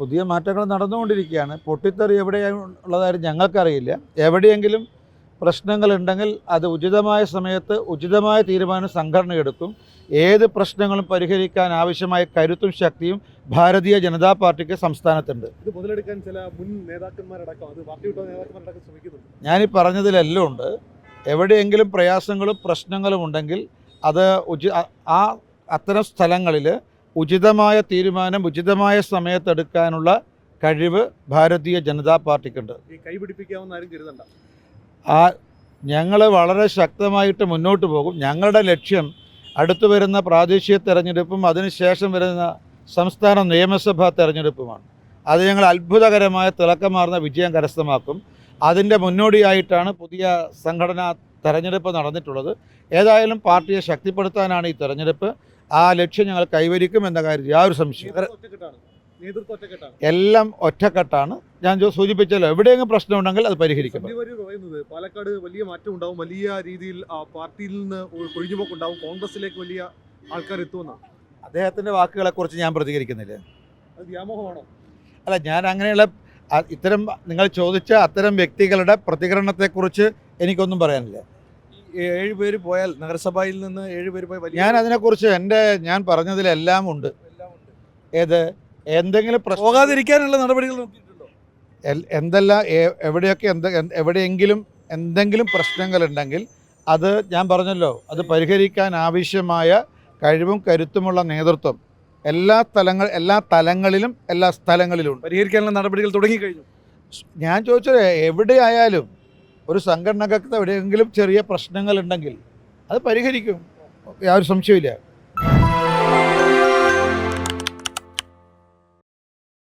പുതിയ മാറ്റങ്ങൾ നടന്നുകൊണ്ടിരിക്കുകയാണ്. പൊട്ടിത്തെറി എവിടെയാണ് ഞങ്ങൾക്കറിയില്ല. എവിടെയെങ്കിലും പ്രശ്നങ്ങളുണ്ടെങ്കിൽ അത് ഉചിതമായ സമയത്ത് ഉചിതമായ തീരുമാനം സംഘടന എടുക്കും. ഏത് പ്രശ്നങ്ങളും പരിഹരിക്കാൻ ആവശ്യമായ കരുത്തും ശക്തിയും ഭാരതീയ ജനതാ പാർട്ടിക്ക് സംസ്ഥാനത്തുണ്ട്. ഇത് മുതലെടുക്കാൻ ചില മുൻ നേതാക്കന്മാരടക്കം അത് പാർട്ടി വിട്ട നേതാക്കന്മാരടക്കം ശ്രമിക്കുന്നുണ്ട്. ഞാനീ പറഞ്ഞതിലെല്ലാം ഉണ്ട്. എവിടെയെങ്കിലും പ്രയാസങ്ങളും പ്രശ്നങ്ങളും ഉണ്ടെങ്കിൽ അത് ഉചി ആ അത്തരം സ്ഥലങ്ങളിൽ ഉചിതമായ തീരുമാനം ഉചിതമായ സമയത്തെടുക്കാനുള്ള കഴിവ് ഭാരതീയ ജനതാ പാർട്ടിക്കുണ്ട്. ആ ഞങ്ങൾ വളരെ ശക്തമായിട്ട് മുന്നോട്ട് പോകും. ഞങ്ങളുടെ ലക്ഷ്യം അടുത്തു വരുന്ന പ്രാദേശിക തെരഞ്ഞെടുപ്പും അതിനുശേഷം വരുന്ന സംസ്ഥാന നിയമസഭാ തെരഞ്ഞെടുപ്പുമാണ്. അത് ഞങ്ങൾ അത്ഭുതകരമായ തിളക്കമാർന്ന വിജയം കരസ്ഥമാക്കും. അതിന്റെ മുന്നോടിയായിട്ടാണ് പുതിയ സംഘടനാ തെരഞ്ഞെടുപ്പ് നടന്നിട്ടുള്ളത്. ഏതായാലും പാർട്ടിയെ ശക്തിപ്പെടുത്താനാണ് ഈ തെരഞ്ഞെടുപ്പ്. ആ ലക്ഷ്യം ഞങ്ങൾ കൈവരിക്കും എന്ന കാര്യത്തിൽ യാതൊരു സംശയം എല്ലാം ഒറ്റക്കെട്ടാണ്. ഞാൻ സൂചിപ്പിച്ചല്ലോ എവിടെയെങ്കിലും പ്രശ്നമുണ്ടെങ്കിൽ അത് പരിഹരിക്കും. പറയുന്നത് പാലക്കാട് വലിയ മാറ്റം ഉണ്ടാവും വലിയ രീതിയിൽ പാർട്ടിയിൽ നിന്ന് ഒരു കൊഴിഞ്ഞുപോക്കുണ്ടാവും കോൺഗ്രസിലേക്ക് വലിയ ആൾക്കാർ എത്തുമെന്നാണ്. അദ്ദേഹത്തിന്റെ വാക്കുകളെക്കുറിച്ച് ഞാൻ പ്രതികരിക്കുന്നില്ല. അത് വ്യാമോഹമാണോ? അല്ല ഞാൻ അങ്ങനെയുള്ള ഇത്തരം നിങ്ങൾ ചോദിച്ച അത്തരം വ്യക്തികളുടെ പ്രതികരണത്തെക്കുറിച്ച് എനിക്കൊന്നും പറയാനില്ല. ഏഴ് പേര് പോയാൽ നഗരസഭയിൽ നിന്ന് ഏഴ് പേര് പോയി വലിയ ഞാൻ അതിനെക്കുറിച്ച് എന്റെ ഞാൻ പറഞ്ഞതിലെല്ലാം ഉണ്ട്. എല്ലാം ഉണ്ട്. ഏത്? എന്തെങ്കിലും പ്രശ്നം പോകാതിരിക്കാനുള്ള നടപടികൾ നോക്കിയിട്ടുണ്ടോ? എൽ- എന്തെല്ലാം എ- എവിടെയൊക്കെ എന്ത് എന്ത് എവിടെയെങ്കിലും എന്തെങ്കിലും പ്രശ്നങ്ങളുണ്ടെങ്കിൽ അത് ഞാൻ പറഞ്ഞല്ലോ അത് പരിഹരിക്കാൻ ആവശ്യമായ കഴിവും കരുത്തുമുള്ള നേതൃത്വം എല്ലാ തലങ്ങൾ എല്ലാ തലങ്ങളിലും എല്ലാ സ്ഥലങ്ങളിലും ഉണ്ട്. പരിഹരിക്കാനുള്ള നടപടികൾ തുടങ്ങിക്കഴിഞ്ഞു. ഞാൻ ചോദിച്ചത് എവിടെയായാലും ഒരു സംഘടനകത്ത് എവിടെയെങ്കിലും ചെറിയ പ്രശ്നങ്ങളുണ്ടെങ്കിൽ അത് പരിഹരിക്കും. യാതൊരു സംശയമില്ല